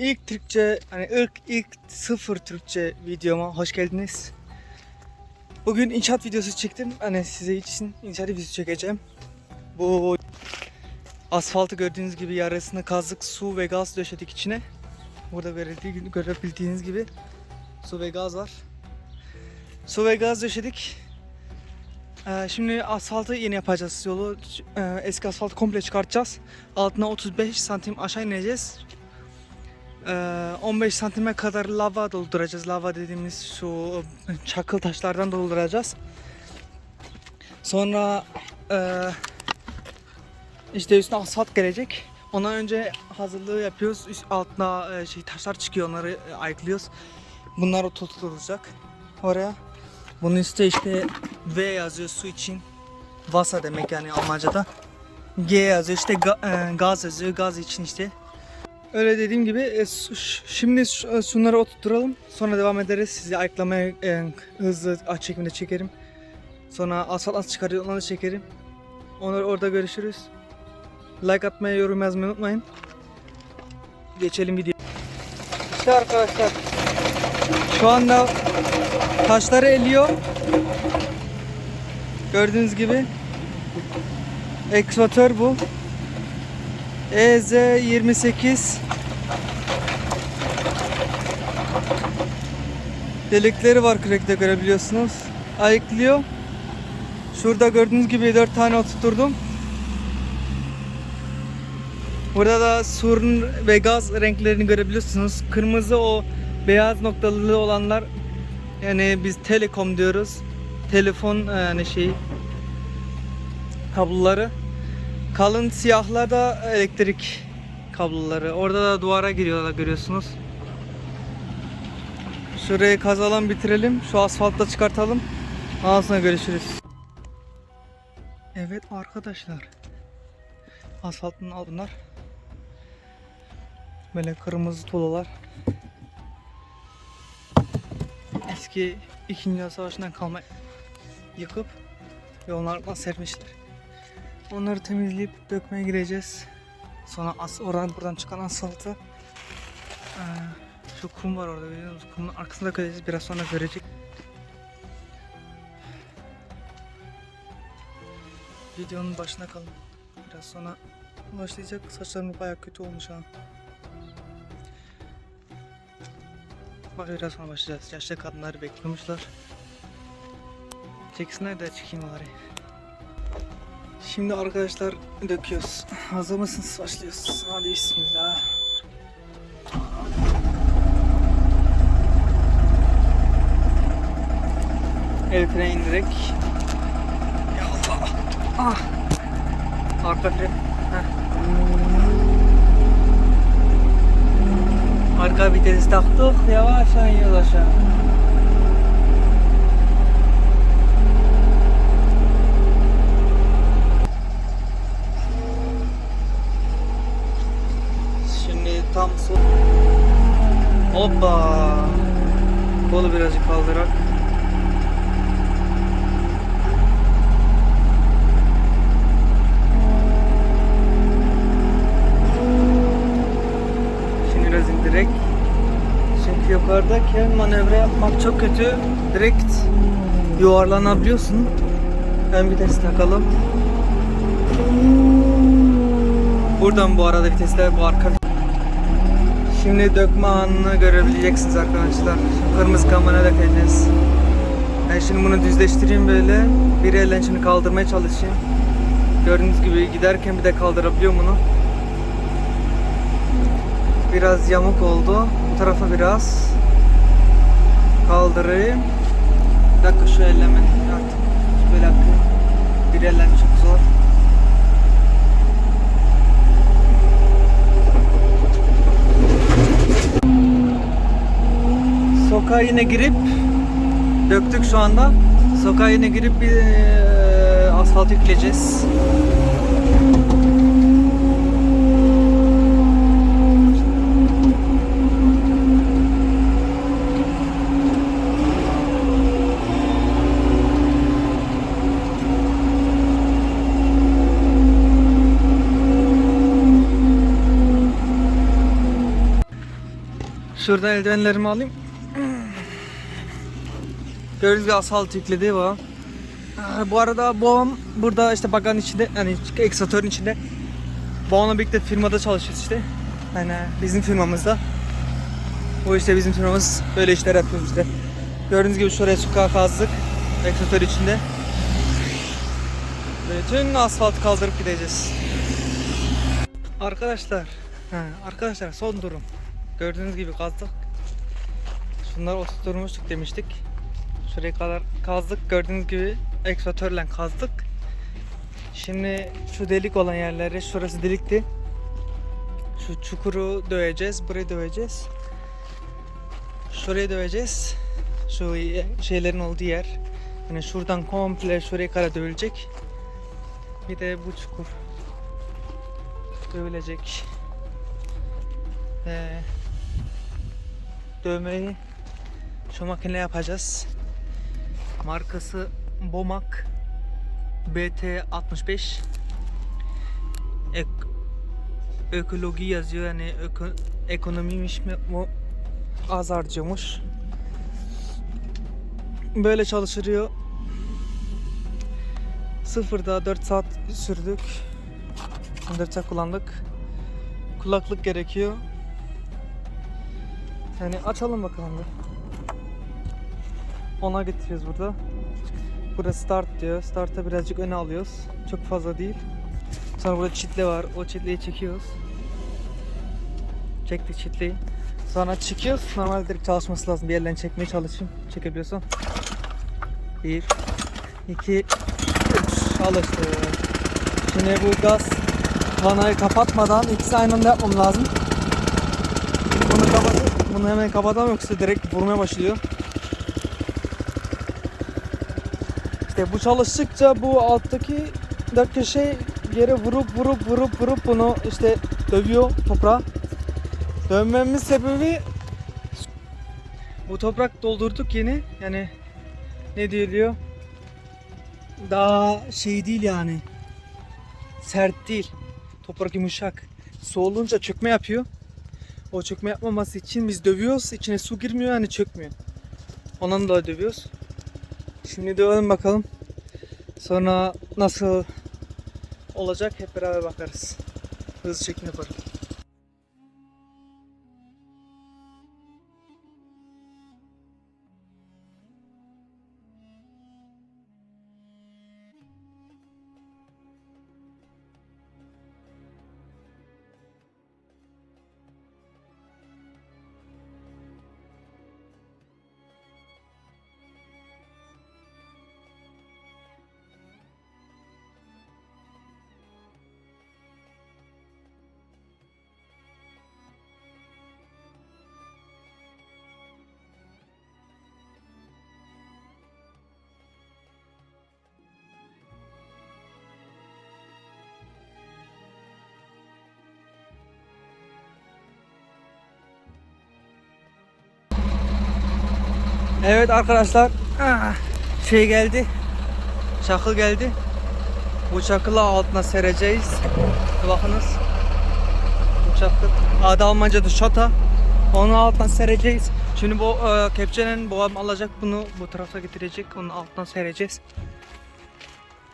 İlk Türkçe, hani ilk, ilk sıfır Türkçe videoma hoş geldiniz. Bugün inşaat videosu çektim. Hani size için inşaat videosu çekeceğim. Bu asfaltı gördüğünüz gibi yarısını kazdık. Su ve gaz döşedik içine. Burada verildiği, görebildiğiniz gibi su ve gaz var. Su ve gaz döşedik. Ee, şimdi asfaltı yeni yapacağız yolu. Ee, eski asfaltı komple çıkartacağız. Altına 35 santim aşağı ineceğiz. Ee, 15 santime kadar lava dolduracağız. Lava dediğimiz şu çakıl taşlardan dolduracağız. Sonra e, işte üstüne asfalt gelecek. Ondan önce hazırlığı yapıyoruz. Üst altına e, şey taşlar çıkıyor. Onları e, ayıklıyoruz. Bunlar oturtulacak oraya. Bunun üstte işte V yazıyor su için. Vasa demek yani Almanca'da. G yazıyor işte ga- e, gaz yazıyor. Gaz için işte. Öyle dediğim gibi e, şimdi e, şunları oturturalım. Sonra devam ederiz. Sizi ayıklamaya e, hızlı aç çekimde çekerim. Sonra asfalt nasıl çıkarıyor onları çekerim. Onları orada görüşürüz. Like atmayı, yorum yazmayı unutmayın. Geçelim video. İşte arkadaşlar. Şu anda taşları eliyor. Gördüğünüz gibi. Ekskvatör bu. E EZ28 Delikleri var kürekte görebiliyorsunuz. Ayıklıyor. Şurada gördüğünüz gibi 4 tane oturturdum. Burada da surun ve gaz renklerini görebiliyorsunuz. Kırmızı o beyaz noktalı olanlar yani biz telekom diyoruz. Telefon e, yani şey kabloları. Kalın siyahlar da elektrik kabloları. Orada da duvara giriyorlar görüyorsunuz. Şurayı kazalım bitirelim. Şu asfaltla çıkartalım. Sonra görüşürüz. Evet arkadaşlar. Asfaltın altınlar. Böyle kırmızı tuğlalar. Eski 2. Dünya Savaşı'ndan kalma yıkıp yolun altına sermişler. Onları temizleyip dökmeye gireceğiz. Sonra as oradan buradan çıkan asfaltı ee, şu kum var orada biliyor musunuz? Kumun arkasında göreceğiz. Biraz sonra görecek. Videonun başına kalın. Biraz sonra başlayacak. Saçlarım bayağı kötü olmuş ha. Bak biraz sonra başlayacağız. Yaşlı kadınları bekliyormuşlar. Çeksinler de çıkayım bari. Şimdi arkadaşlar döküyoruz. Hazır mısınız? Başlıyoruz. Hadi bismillah. El freni indirek. Ya Allah. Ah. Arka fren. Heh. Arka vitesi taktık. Yavaş iniyoruz aşağı. Hoppa. Kolu birazcık kaldırak. Şimdi biraz indirek. Çünkü yukarıdayken manevra yapmak çok kötü. Direkt yuvarlanabiliyorsun. Ön vites takalım. Buradan bu arada vitesler bu arka Şimdi dökme anını görebileceksiniz arkadaşlar. Kırmızı kamera dökeceğiz. Ben şimdi bunu düzleştireyim böyle. Bir elle şimdi kaldırmaya çalışayım. Gördüğünüz gibi giderken bir de kaldırabiliyorum bunu. Biraz yamuk oldu. Bu tarafa biraz kaldırayım. Bir dakika şu elleme artık böyle. Bir ellen çok zor. sokağa yine girip döktük şu anda. Sokağa yine girip bir e, asfalt yükleyeceğiz. Şuradan eldivenlerimi alayım. Gördüğünüz gibi asfalt yükledi bu. Aa, Bu arada babam burada işte bagan içinde yani eksatörün içinde. Babamla birlikte firmada çalışıyoruz işte. Yani bizim firmamızda. Bu işte bizim firmamız böyle işler yapıyoruz işte. Gördüğünüz gibi şuraya sokağa kazdık. Eksatör içinde. Bütün asfalt kaldırıp gideceğiz. Arkadaşlar, he, arkadaşlar son durum. Gördüğünüz gibi kazdık. Şunları oturtmuştuk demiştik. Şuraya kadar kazdık. Gördüğünüz gibi ekskvatörle kazdık. Şimdi şu delik olan yerleri, şurası delikti. Şu çukuru döveceğiz, burayı döveceğiz. Şurayı döveceğiz. Şu şeylerin olduğu yer. Yani şuradan komple şuraya kadar dövülecek. Bir de bu çukur dövülecek. Ee, dövmeyi şu makine yapacağız. Markası Bomak BT65 Ek, Ekoloji yazıyor yani öko, ekonomiymiş mi bu az harcıyormuş. Böyle çalışılıyor. Sıfırda 4 saat sürdük. 4 saat kullandık. Kulaklık gerekiyor. Yani açalım bakalım bir. Ona getiriyoruz burada. Burada start diyor. Start'a birazcık öne alıyoruz. Çok fazla değil. Sonra burada çitle var. O çitleyi çekiyoruz. Çektik çitleyi. Sonra çıkıyoruz. Normalde direkt çalışması lazım. Bir yerden çekmeye çalışayım. Çekebiliyorsan. Bir, iki, üç. Çalıştı. Şimdi bu gaz vanayı kapatmadan ikisi aynı anda yapmam lazım. Bunu kapatıp bunu hemen kapatamam yoksa direkt vurmaya başlıyor. İşte bu çalıştıkça bu alttaki dört köşe yere vurup vurup vurup vurup bunu işte dövüyor toprağa. Dövmemin sebebi bu toprak doldurduk yeni. Yani ne diyor daha şey değil yani. Sert değil. Toprak yumuşak. Su olunca çökme yapıyor. O çökme yapmaması için biz dövüyoruz. İçine su girmiyor yani çökmüyor. Ondan dolayı dövüyoruz şimdi dövelim bakalım. Sonra nasıl olacak hep beraber bakarız. Hızlı çekim yaparım Evet arkadaşlar. Şey geldi. Çakıl geldi. Bu çakılı altına sereceğiz. Bakınız. Bu çakıl. Adı Almanca'da şata onu altına sereceğiz. Şimdi bu e, kepçenin babam alacak bunu. Bu tarafa getirecek. Onu alttan sereceğiz.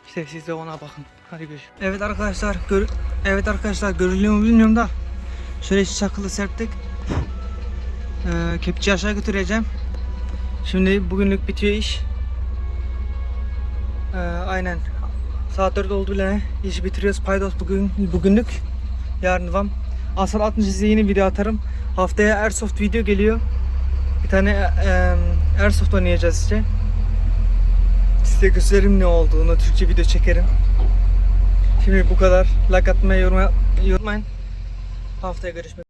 İşte siz de ona bakın. Hadi görüşürüz evet arkadaşlar gör evet arkadaşlar görülüyor mu bilmiyorum da. Şöyle çakılı serptik. E, kepçeyi aşağı götüreceğim Şimdi bugünlük bitiyor iş. Ee, aynen. Saat 4 oldu bile. İşi bitiriyoruz. Paydos bugün bugünlük. Yarın devam. Asal 60 size yeni video atarım. Haftaya Airsoft video geliyor. Bir tane e, Airsoft oynayacağız işte. Size gösteririm ne olduğunu. Türkçe video çekerim. Şimdi bu kadar. Like atmayı, yorum unutmayın. Haftaya görüşmek